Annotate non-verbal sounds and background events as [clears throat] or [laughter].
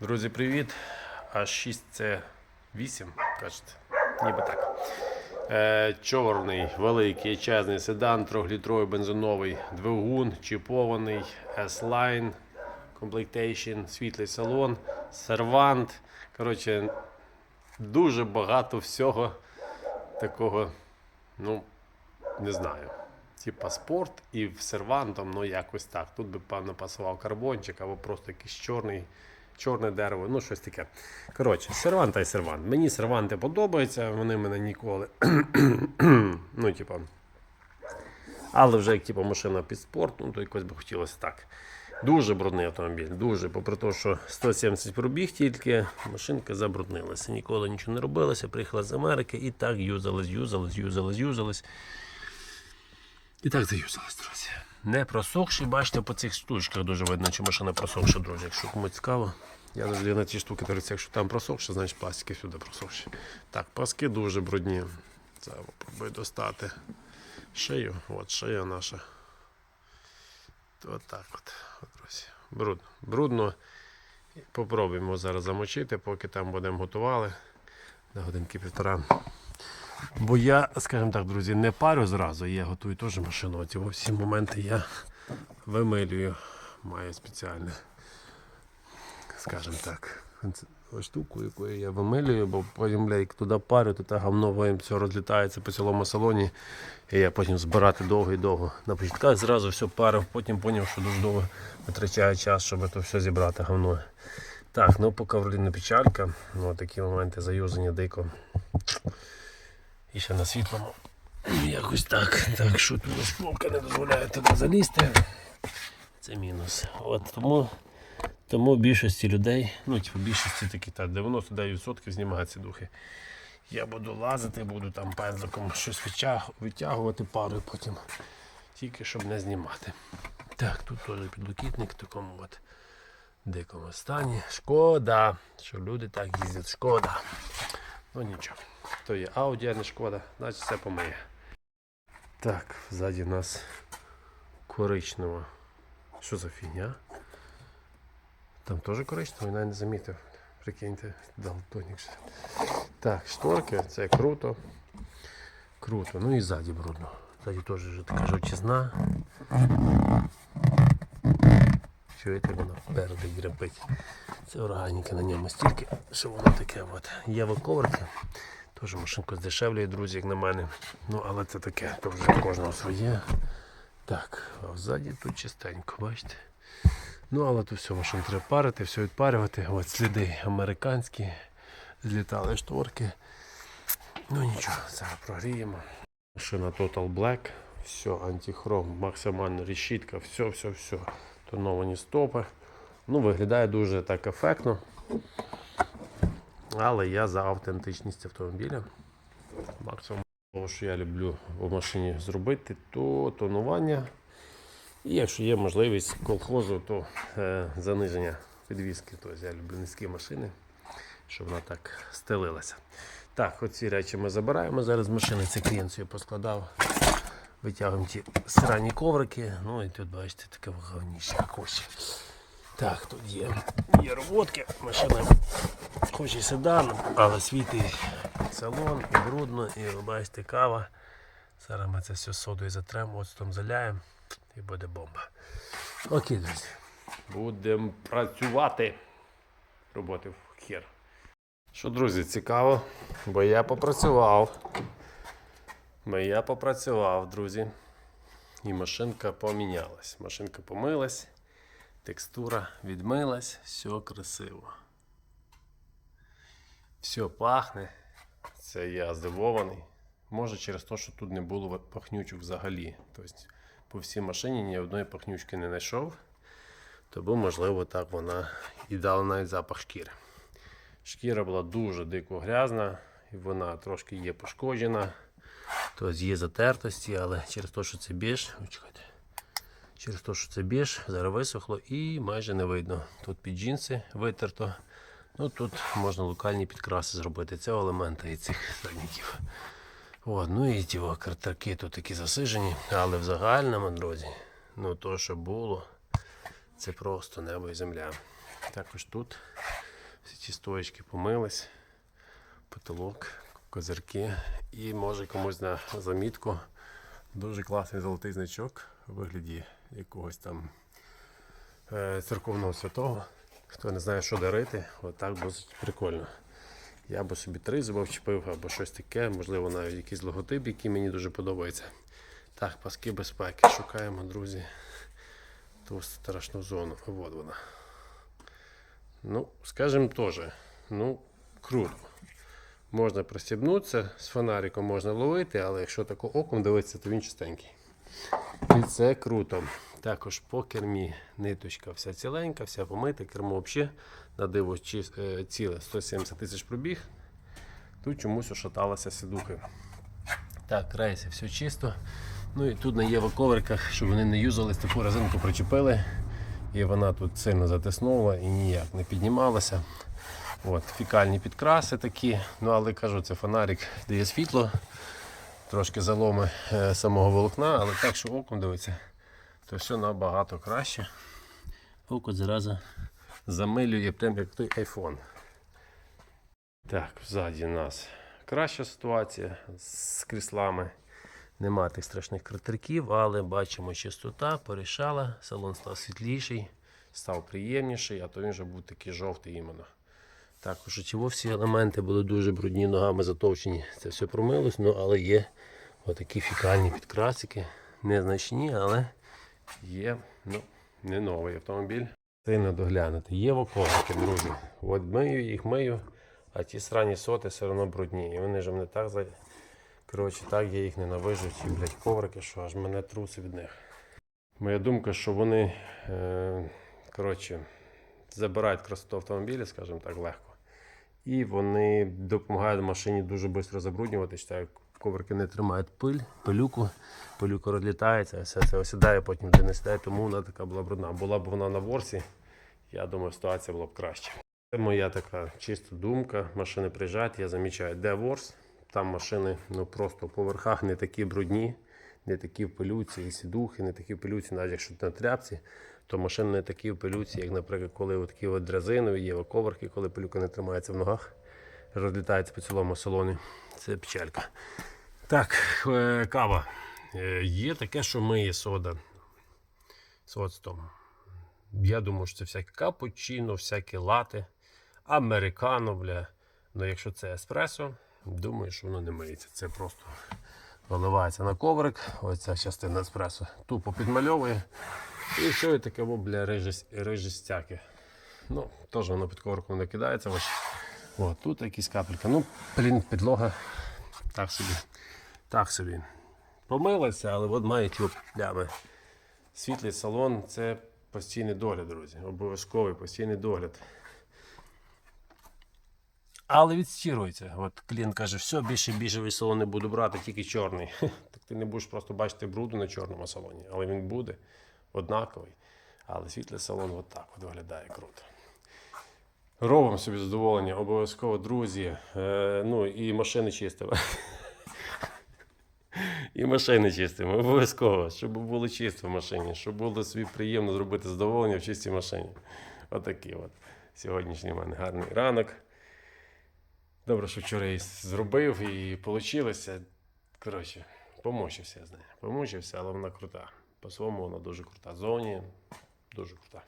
Друзі, привіт! А6 це 8, кажете. Ніби так. Е, чорний, великий, чесний седан, 3-літровий бензиновий двигун, чіпований, S-Line, Complectation, світлий салон, сервант. Коротше, дуже багато всього такого, ну, не знаю. Типа спорт і в сервантом, ну якось так. Тут би, певно, пасував карбончик або просто якийсь чорний, чорне дерево, ну щось таке. Коротше, сервант та й сервант. Мені серванти подобаються, вони мене ніколи. [clears throat] ну, типа. Але вже як типу, машина під спорт, ну то якось би хотілося так. Дуже брудний автомобіль, дуже. Попри те, що 170 пробіг тільки, машинка забруднилася. Ніколи нічого не робилося, приїхала з Америки і так юзалась, юзалась, юзалась, юзалась. І так заюзалась, друзі. Не просохші, бачите, по цих штучках дуже видно, чи машина просохша, друзі. Якщо комусь цікаво, я завжди на ці штуки дивлюся, якщо там просохше, значить пластики сюди просохші. Так, паски дуже брудні. Це попробую достати шию. От шия наша. От так от, от друзі. Брудно. Брудно. Попробуємо зараз замочити, поки там будемо готували. На годинки півтора. Бо я, скажімо так, друзі, не парю зразу, я готую теж машину. Ці всі моменти я вимилюю. Маю спеціальне, скажімо так, штуку, якою я вимилюю, бо потім, бля, туди парю, то те говно воєм все розлітається по цілому салоні. І я потім збирати довго і довго. На початках зразу все парив, потім зрозумів, що дуже довго витрачаю час, щоб це все зібрати говно. Так, ну поки вроді не печалька. Ну, такі моменти заюзані дико. І ще на світлому. Якось так. Так що тут шповка не дозволяє туди залізти. Це мінус. От тому, тому більшості людей, ну типу більшості такі так, 99% знімають ці духи. Я буду лазити, буду там пензликом щось витяг- витягувати пару потім. Тільки щоб не знімати. Так, тут теж підлокітник в такому от дикому стані. Шкода, що люди так їздять. Шкода. Ну нічого. То є Audi, не шкода, значить все помиє. Так, ззаді у нас коричнева. Що за фігня? Там теж коричнево, навіть не замітив. Прикиньте, далтонік. Так, шторки, це круто. Круто. Ну і ззаді брудно. Ззаді теж така жовчизна. Чуєте, воно пердить, гребить. Це органіка на ньому стільки, що воно таке. от. Є виковерки. Теж машинка здешевлює, друзі, як на мене. Ну, але це таке, то вже кожного своє. Так, а ззаді тут чистенько, бачите? Ну, але тут все машин треба парити, все відпарювати. От сліди американські, злітали шторки. Ну нічого, зараз прогріємо. Машина Total Black, все, антихром, максимально решітка, все, все, все. Тоновані стопи. Ну, виглядає дуже так ефектно. Але я за автентичність автомобіля. Максимум того, що я люблю в машині зробити, то тонування. І якщо є можливість колхозу, то е, заниження підвіски. Тобто я люблю низькі машини, щоб вона так стелилася. Так, оці речі ми забираємо. Зараз з машини це клієнт поскладав. Витягуємо ті срані коврики. Ну і тут бачите таке вагоніще коші. Так, тут є, є роботки. Машина хоч і седан, але світить салон і брудно, і ви бачите кава. Зараз ми це все содою затремо, оцтом заляємо і буде бомба. Окей, друзі. Будемо працювати. Роботи в хер. Що, друзі, цікаво, бо я попрацював. Я попрацював, друзі. І машинка помінялась. Машинка помилась, текстура відмилась, все красиво. Все пахне. Це я здивований. Може через те, що тут не було пахнючок взагалі. Тобто по всій машині ні одної пахнючки не знайшов. Тому, можливо, так вона і дала навіть запах шкіри. Шкіра була дуже дико грязна, і вона трошки є пошкоджена. Тобто є затертості, але через те, що це біж, чекайте. через те, що це біж, зараз висохло і майже не видно. Тут під джинси витерто. Ну тут можна локальні підкраси зробити цього елемента і цих задніків. От, ну і ті о, картарки тут такі засижені, але в загальному, друзі, ну то, що було, це просто небо і земля. Також тут Всі стоечки помились, потолок, козирки. І може комусь на замітку дуже класний золотий значок у вигляді якогось там е, церковного святого. Хто не знає, що дарити, отак досить прикольно. Я би собі три зуба вчепив або щось таке, можливо, навіть якийсь логотип, який мені дуже подобається. Так, паски безпеки. Шукаємо, друзі. Ту страшну зону. От вона. Ну, скажімо теж, ну, круто. Можна пристібнутися, з фонариком можна ловити, але якщо тако оком дивитися, то він чистенький. І це круто. Також по кермі ниточка вся ціленька, вся помита, кермо взагалі на диво е, ціле 170 тисяч пробіг. Тут чомусь ошаталася сідуха. Так, рейси, все чисто. Ну і тут на євоковерках, щоб вони не юзались, таку резинку причепили. І вона тут сильно затиснула і ніяк не піднімалася. От, фікальні підкраси такі. Ну, але кажу, це фонарик дає світло, трошки заломи е, самого волокна, але так, що оком дивиться, то все набагато краще. Око зараза замилює прям як той iPhone. Так, ззаді нас краща ситуація з кріслами. Нема тих страшних кратерків, але бачимо чистота, порішала, салон став світліший, став приємніший, а то він вже був такий жовтий іменно. Також чого всі елементи були дуже брудні, ногами затовчені. Це все промилось, ну, але є отакі фікальні підкрасики. Незначні, але є ну, не новий автомобіль. Сильно доглянути. Є воковики, друзі. От мию їх мию, а ті срані соти все одно брудні. І вони ж мене так за. Коротше, так я їх ненавижу, ці блядь, коврики, що аж мене труси від них. Моя думка, що вони е, коротше, забирають красоту автомобіля, скажімо так, легко. І вони допомагають машині дуже швидко забруднюватися, так як коврики не тримають пиль, пилюку, пилюка розлітається, все це осідає, потім де не сідає, тому вона така була брудна. Була б вона на ворсі, я думаю, ситуація була б краще. Це моя така чиста думка. Машини приїжджають, я замічаю, де ворс. Там машини ну, просто по верхах не такі брудні, не такі в пилюці, і сідухи, не такі в пилюці, навіть якщо на тряпці, то машини не такі в пилюці, як, наприклад, коли от такі от дрезинові, є коверки, коли пилюка не тримається в ногах, розлітається по цілому салоні. Це печалька. Так, е, кава. Е, Є таке, що миє сода з оцтом. Я думаю, що це всяке капучино, всякі лати, американо, бля. Ну, якщо це еспресо, думаю, що воно не миється. Це просто виливається на коврик. Ось ця частина еспресо. Тупо підмальовує. І все, і таке, бля, рижі, рижі. Ну, теж воно під ковриком не кидається. О, тут якісь капелька. Ну, блін, підлога. Так собі. Так собі. Помилася, але от має ті плями. Світлий салон це постійний догляд, друзі. Обов'язковий постійний догляд. Але відстірується. От клієнт каже, все, більше біжевий салон не буду брати, тільки чорний. [laughs] Так ти не будеш просто бачити бруду на чорному салоні, але він буде однаковий. Але світлий салон от так от виглядає круто. Робимо собі задоволення, обов'язково, друзі. Е, ну і машини чистимо. І машини чистимо, обов'язково, щоб було чисто в машині, щоб було собі приємно зробити задоволення в чистій машині. Отакий от. Сьогоднішній в мене гарний ранок. Добре, що вчора і зробив і вийшло. Коротше, помучився з нею. Помучився, але вона крута. По-своєму вона дуже крута. Зоні дуже крута.